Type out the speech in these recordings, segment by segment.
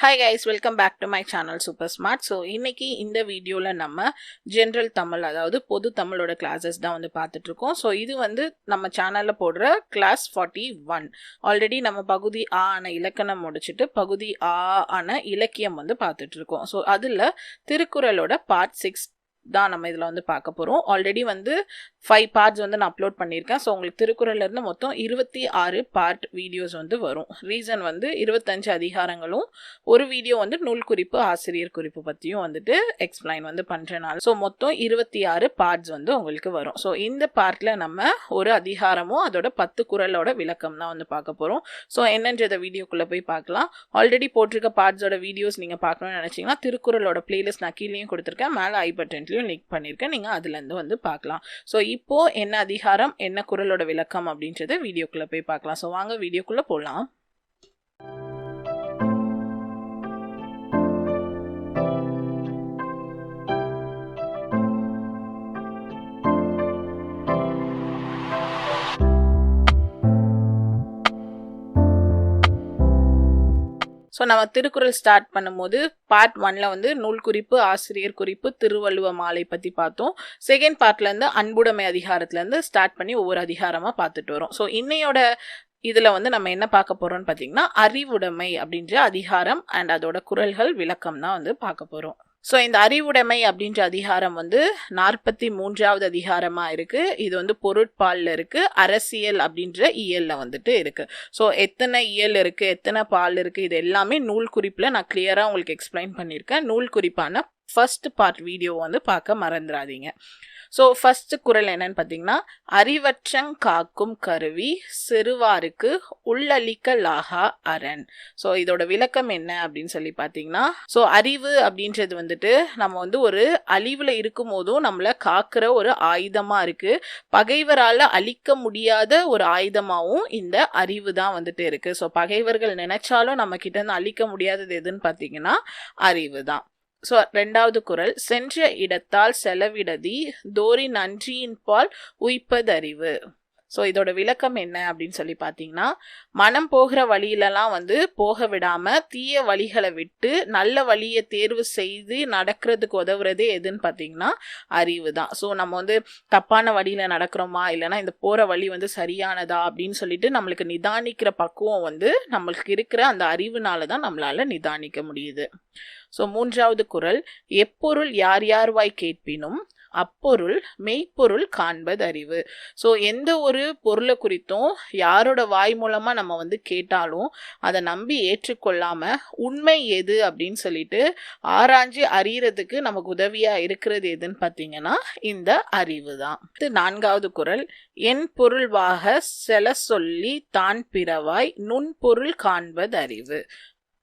Hi guys welcome back to my channel super smart so இன்றைக்கி இந்த வீடியோவில் நம்ம ஜென்ரல் தமிழ் அதாவது பொது தமிழோட கிளாஸஸ் தான் வந்து பார்த்துட்ருக்கோம். ஸோ இது வந்து நம்ம சேனலில் போடுற கிளாஸ் ஃபார்ட்டி ஒன் ஆல்ரெடி நம்ம பகுதி ஆ ஆன இலக்கணம் முடிச்சுட்டு பகுதி ஆ ஆன இலக்கியம் வந்து பார்த்துட்ருக்கோம். ஸோ அதில் திருக்குறளோட பார்ட் சிக்ஸ் தான் நம்ம இதில் வந்து பார்க்க போகிறோம் ஆல்ரெடி வந்து ஃபைவ் பார்ட்ஸ் வந்து நான் அப்லோட் பண்ணியிருக்கேன். ஸோ உங்களுக்கு திருக்குறள்லேருந்து மொத்தம் இருபத்தி ஆறு பார்ட் வீடியோஸ் வந்து வரும். ரீசன் வந்து இருபத்தஞ்சு அதிகாரங்களும் ஒரு வீடியோ வந்து நூல் குறிப்பு ஆசிரியர் குறிப்பு பற்றியும் வந்துட்டு எக்ஸ்பிளைன் வந்து பண்ணுறனால ஸோ மொத்தம் இருபத்தி ஆறு பார்ட்ஸ் வந்து உங்களுக்கு வரும். ஸோ இந்த பார்ட்டில் நம்ம ஒரு அதிகாரமும் அதோட பத்து குறளோட விளக்கம் தான் வந்து பார்க்க போகிறோம் ஸோ என்னன்றத வீடியோக்குள்ளே போய் பார்க்கலாம். ஆல்ரெடி போட்டிருக்க பார்ட்ஸோட வீடியோஸ் நீங்கள் பார்க்கணும்னு நினச்சிங்கன்னா திருக்குறளோட பிளேலிஸ்ட் நான் கீழேயும் கொடுத்துருக்கேன். மேலே ஐ பட்டன்லையும் லிங்க் பண்ணியிருக்கேன் நீங்கள் அதுலேருந்து வந்து பார்க்கலாம் ஸோ இப்போ என்ன அதிகாரம் என்ன குரலோட விளக்கம் அப்படின்றத வீடியோக்குள்ளே போய் பார்க்கலாம் ஸோ வாங்க வீடியோக்குள்ளே போகலாம் ஸோ நம்ம திருக்குறள் ஸ்டார்ட் பண்ணும்போது பார்ட் ஒன்ல வந்து நூல் குறிப்பு ஆசிரியர் குறிப்பு திருவள்ளுவ மாலை பற்றி பார்த்தோம். செகண்ட் பார்ட்லேருந்து அன்புடைமை அதிகாரத்துலேருந்து ஸ்டார்ட் பண்ணி ஒவ்வொரு அதிகாரமாக பார்த்துட்டு வரோம். ஸோ இன்னையோட இதில் வந்து நம்ம என்ன பார்க்க போகிறோம்னு பார்த்தீங்கன்னா அறிவுடைமை அப்படின்ற அதிகாரம் அண்ட் அதோட குரல்கள் விளக்கம் தான் வந்து பார்க்க போகிறோம் ஸோ இந்த அறிவுடைமை அப்படின்ற அதிகாரம் வந்து நாற்பத்தி மூன்றாவது அதிகாரமாக இருக்குது இது வந்து பொருட்பாலில் இருக்குது அரசியல் அப்படின்ற இயலில் வந்துட்டு இருக்குது ஸோ எத்தனை இயல் இருக்குது எத்தனை பால் இருக்குது இது எல்லாமே நூல் குறிப்பில் நான் கிளியராக உங்களுக்கு எக்ஸ்பிளைன் பண்ணியிருக்கேன். நூல் குறிப்பான ஃபர்ஸ்ட் பார்ட் வீடியோ வந்து பார்க்க மறந்துடாதீங்க ஸோ ஃபஸ்ட்டு குரல் என்னன்னு பார்த்தீங்கன்னா அறிவற்றங் காக்கும் கருவி சிறுவாருக்கு உள்ளளிக்கலாகா அரண். ஸோ இதோட விளக்கம் என்ன அப்படின்னு சொல்லி பார்த்தீங்கன்னா ஸோ அறிவு அப்படின்றது வந்துட்டு நம்ம வந்து ஒரு அழிவில் இருக்கும் போதும் நம்மளை காக்கிற ஒரு ஆயுதமாக இருக்குது பகைவரால் அழிக்க முடியாத ஒரு ஆயுதமாகவும் இந்த அறிவு தான் வந்துட்டு இருக்குது ஸோ பகைவர்கள் நினைச்சாலும் நம்ம கிட்ட இருந்து அழிக்க முடியாதது எதுன்னு பார்த்தீங்கன்னா அறிவு தான். ஸோ ரெண்டாவது குரல் சென்ற இடத்தால் செலவிடதி தோரி நன்றியின் பால் உய்ப்பதறிவு. ஸோ இதோட விளக்கம் என்ன அப்படின்னு சொல்லி பார்த்தீங்கன்னா மனம் போகிற வழியிலலாம் வந்து போக விடாமல் தீய வழிகளை விட்டு நல்ல வழியை தேர்வு செய்து நடக்கிறதுக்கு உதவுறதே எதுன்னு பார்த்தீங்கன்னா அறிவு தான். ஸோ நம்ம வந்து தப்பான வழியில் நடக்கிறோமா? இல்லைன்னா இந்த போகிற வழி வந்து சரியானதா? அப்படின்னு சொல்லிட்டு நம்மளுக்கு நிதானிக்கிற பக்குவம் வந்து நம்மளுக்கு இருக்கிற அந்த அறிவுனால தான் நம்மளால் நிதானிக்க முடியுது. ஸோ மூன்றாவது குரல் எப்பொருள் யார் யார்வாய் கேட்பினும் அப்பொருள் மெய்ப்பொருள் காண்பது அறிவு ஸோ எந்த ஒரு பொருளை குறித்தும் யாரோட வாய் மூலமாக நம்ம வந்து கேட்டாலும் அதை நம்பி ஏற்றுக்கொள்ளாமல் உண்மை எது அப்படின்னு சொல்லிட்டு ஆராய்ஞ்சு அறியறதுக்கு நமக்கு உதவியாக இருக்கிறது எதுன்னு பார்த்தீங்கன்னா இந்த அறிவு தான். இது நான்காவது குரல் என் பொருள்வாக செல சொல்லி தான் பிறவாய் நுண்பொருள் காண்பது அறிவு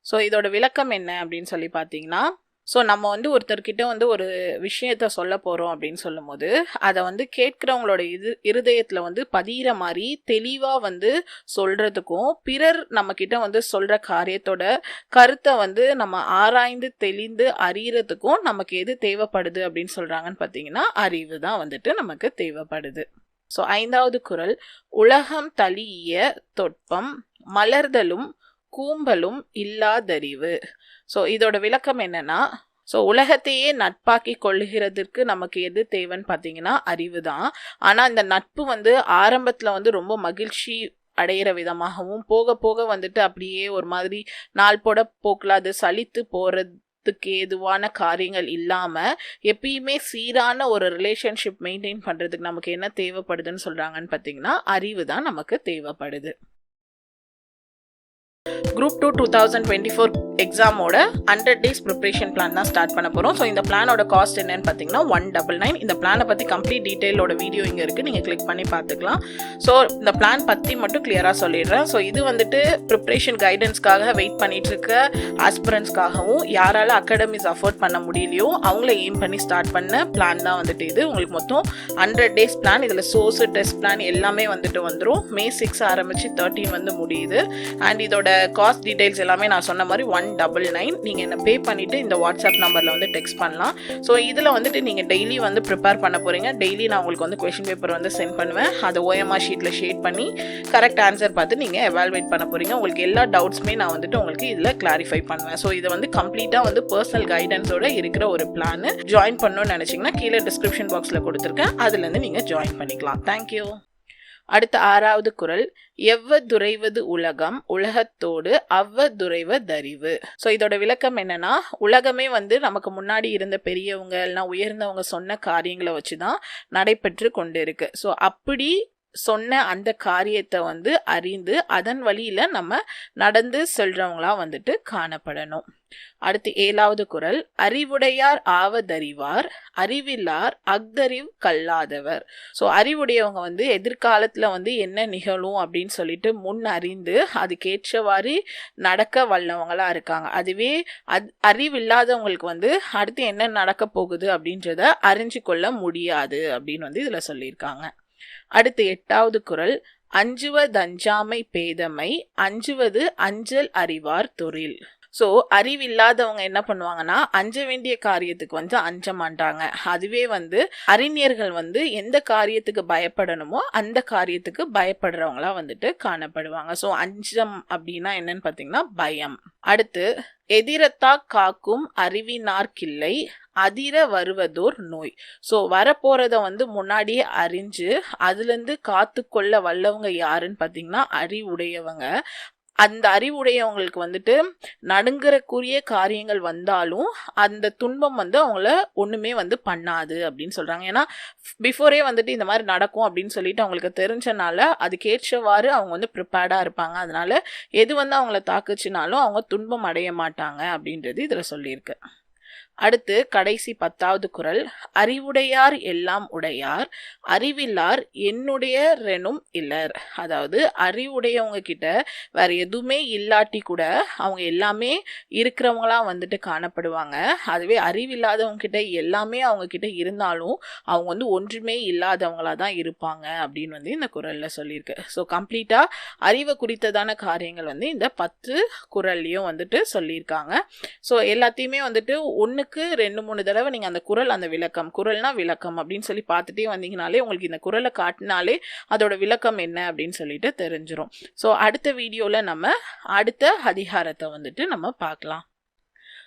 ஸோ இதோட விளக்கம் என்ன அப்படின்னு சொல்லி பார்த்தீங்கன்னா ஸோ நம்ம வந்து ஒருத்தர்கிட்ட வந்து ஒரு விஷயத்த சொல்ல போகிறோம் அப்படின்னு சொல்லும்போது அதை வந்து கேட்குறவங்களோட இது இருதயத்தில் வந்து பதிகிற மாதிரி தெளிவாக வந்து சொல்கிறதுக்கும் பிறர் நம்மக்கிட்ட வந்து சொல்கிற காரியத்தோட கருத்தை வந்து நம்ம ஆராய்ந்து தெளிந்து அறியறதுக்கும் நமக்கு எது தேவைப்படுது அப்படின்னு சொல்கிறாங்கன்னு பார்த்தீங்கன்னா அறிவு தான் வந்துட்டு நமக்கு தேவைப்படுது. ஸோ ஐந்தாவது குரல் உலகம் தளிய தொட்பம் மலர்தலும் கூம்பலும் இல்லாதறிவு. ஸோ இதோட விளக்கம் என்னென்னா ஸோ உலகத்தையே நட்பாக்கி கொள்ளுகிறதுக்கு நமக்கு எது தேவைன்னு பார்த்தீங்கன்னா அறிவு தான். ஆனால் இந்த நட்பு வந்து ஆரம்பத்தில் வந்து ரொம்ப மகிழ்ச்சி அடையிற விதமாகவும் போக போக வந்துட்டு அப்படியே ஒரு மாதிரி நாள் போட போக்கில் அது சலித்து போகிறதுக்கு ஏதுவான காரியங்கள் இல்லாமல் எப்பயுமே சீரான ஒரு ரிலேஷன்ஷிப் மெயின்டைன் பண்ணுறதுக்கு நமக்கு என்ன தேவைப்படுதுன்னு சொல்கிறாங்கன்னு பார்த்தீங்கன்னா அறிவு தான் நமக்கு தேவைப்படுது. Group 2 2024 எக்ஸாமோட ஹண்ட்ரட் டேஸ் ப்ரிப்ரேஷன் பிளான் தான் ஸ்டார்ட் பண்ண போகிறோம் ஸோ இந்த பிளானோட காஸ்ட் என்னன்னு பார்த்தீங்கன்னா ஒன் டபுள் நைன் இந்த பிளானை பற்றி கம்ப்ளீட் டீட்டெயிலோட வீடியோ இங்கே இருக்குது நீங்கள் கிளிக் பண்ணி பார்த்துக்கலாம் ஸோ இந்த பிளான் பற்றி மட்டும் கிளியராக சொல்லிடுறேன். ஸோ இது வந்துட்டு ப்ரிப்ரேஷன் கைடன்ஸ்க்காக வெயிட் பண்ணிட்டு இருக்க ஆஸ்பிரன்ஸ்க்காகவும் யாரால அகாடமிஸ் அஃபோர்ட் பண்ண முடியலையோ அவங்கள எய்ம் பண்ணி ஸ்டார்ட் பண்ண பிளான் தான் வந்துட்டு இது. உங்களுக்கு மொத்தம் ஹண்ட்ரட் டேஸ் பிளான் இதில் சோர்ஸு டெஸ்ட் பிளான் எல்லாமே வந்துட்டு வந்துடும் மே சிக்ஸ் ஆரம்பித்து தேர்ட்டின் வந்து முடியுது. அண்ட் இதோட காஸ்ட் டீட்டெயில்ஸ் எல்லாமே நான் சொன்ன மாதிரி ஒன் ஒன் டபுள் நைன் நீங்கள் என்ன பே பண்ணிவிட்டு இந்த வாட்ஸ்அப் நம்பரில் வந்து டெக்ஸ்ட் பண்ணலாம். ஸோ இதில் வந்துட்டு நீங்கள் டெய்லி வந்து ப்ரிப்பேர் பண்ண போகிறீங்க டெய்லி நான் உங்களுக்கு வந்து கொஷின் பேப்பர் வந்து சென்ட் பண்ணுவேன். அதை ஓஎம்ஆர் ஷீட்டில் ஷேட் பண்ணி கரெக்ட் ஆன்சர் பார்த்து நீங்கள் எவால்வேட் பண்ண போகிறீங்க உங்களுக்கு எல்லா டவுட்ஸுமே நான் வந்துட்டு உங்களுக்கு இதில் கிளாரிஃபை பண்ணுவேன். ஸோ இது வந்து கம்ப்ளீட்டாக வந்து பர்சனல் கைடன்ஸோட இருக்கிற ஒரு பிளான் ஜாயின் பண்ணணும்னு நினச்சிங்கன்னா கீழே டிஸ்கிரிப்ஷன் பாக்ஸில் கொடுத்துருக்கேன். அதுலேருந்து நீங்கள் ஜாயின் பண்ணிக்கலாம். தேங்க்யூ அடுத்த ஆறாவது குரல் எவ்வ துறைவது உலகம் உலகத்தோடு அவ்வ துறைவதறிவு ஸோ இதோட விளக்கம் என்னன்னா உலகமே வந்து நமக்கு முன்னாடி இருந்த பெரியவங்க இல்லைனா உயர்ந்தவங்க சொன்ன காரியங்களை வச்சு தான் நடைபெற்று கொண்டு இருக்கு ஸோ அப்படி சொன்ன அந்த காரியத்தை வந்து அறிந்து அதன் வழியில் நம்ம நடந்து செல்றவங்களா வந்துட்டு காணப்படணும். அடுத்து ஏழாவது குரல் அறிவுடையார் ஆவதறிவார் அறிவில்லார் அக்தறிவ் கல்லாதவர். ஸோ அறிவுடையவங்க வந்து எதிர்காலத்தில் வந்து என்ன நிகழும் அப்படின்னு சொல்லிட்டு முன் அறிந்து அதுக்கேற்றவாறு நடக்க வல்லவங்களாக இருக்காங்க. அதுவே அது அறிவில்லாதவங்களுக்கு வந்து அடுத்து என்ன நடக்க போகுது அப்படின்றத அறிஞ்சு கொள்ள முடியாது அப்படின்னு வந்து இதில் சொல்லியிருக்காங்க. அடுத்து எட்டாவது குரல் அஞ்சுவதஞ்சாமை பேதமை அஞ்சுவது அஞ்சல் அறிவார் தொழில். ஸோ அறிவில்லாதவங்க என்ன பண்ணுவாங்கன்னா அஞ்ச வேண்டிய காரியத்துக்கு வந்து அஞ்ச மாட்டாங்க. அதுவே வந்து அறிஞர்கள் வந்து எந்த காரியத்துக்கு பயப்படணுமோ அந்த காரியத்துக்கு பயப்படுறவங்களா வந்துட்டு காணப்படுவாங்க. ஸோ அஞ்சம் அப்படின்னா என்னன்னு பார்த்தீங்கன்னா பயம். அடுத்து எதிரத்தா காக்கும் அறிவினார்க்கில்லை அதிர வருவதோர் நோய். ஸோ வரப்போகிறத வந்து முன்னாடியே அறிஞ்சு அதுலேருந்து காத்து கொள்ள வல்லவங்க யாருன்னு பார்த்தீங்கன்னா அறிவுடையவங்க. அந்த அறிவுடையவங்களுக்கு வந்துட்டு நடுங்கறக்குரிய காரியங்கள் வந்தாலும் அந்த துன்பம் வந்து அவங்கள ஒன்றுமே வந்து பண்ணாது அப்படின்னு சொல்கிறாங்க ஏன்னா பிஃபோரே வந்துட்டு இந்த மாதிரி நடக்கும் அப்படின்னு சொல்லிட்டு அவங்களுக்கு தெரிஞ்சனால அதுக்கேற்றவாறு அவங்க வந்து ப்ரிப்பேர்டாக இருப்பாங்க. அதனால எது வந்து அவங்கள தாக்குச்சுனாலும் அவங்க துன்பம் அடைய மாட்டாங்க அப்படின்றது இதில் சொல்லியிருக்கு. அடுத்து கடைசி பத்தாவது குரல் அறிவுடையார் எல்லாம் உடையார் அறிவில்லார் என்னுடைய ரெனும் இல்லர். அதாவது அறிவுடையவங்க கிட்ட வேற எதுவுமே இல்லாட்டி கூட அவங்க எல்லாமே இருக்கிறவங்களா வந்துட்டு காணப்படுவாங்க. அதுவே அறிவில்லாதவங்க கிட்ட எல்லாமே அவங்க கிட்ட இருந்தாலும் அவங்க வந்து ஒன்றுமே இல்லாதவங்களா தான் இருப்பாங்க அப்படின்னு வந்து இந்த குரல்ல சொல்லியிருக்கு. ஸோ கம்ப்ளீட்டா அறிவை குறித்ததான காரியங்கள் வந்து இந்த பத்து குரல்லையும் வந்துட்டு சொல்லியிருக்காங்க. ஸோ எல்லாத்தையுமே வந்துட்டு ஒன்று குரலுக்கு ரெண்டு மூணு தடவை நீங்கள் அந்த குரல் அந்த விளக்கம் குரல்னா விளக்கம் அப்படின்னு சொல்லி பார்த்துட்டே வந்தீங்கனாலே உங்களுக்கு இந்த குரலை காட்டினாலே அதோட விளக்கம் என்ன அப்படின்னு சொல்லிட்டு தெரிஞ்சிடும் ஸோ அடுத்த வீடியோவில் நம்ம அடுத்த அதிகாரத்தை வந்துட்டு நம்ம பார்க்கலாம்.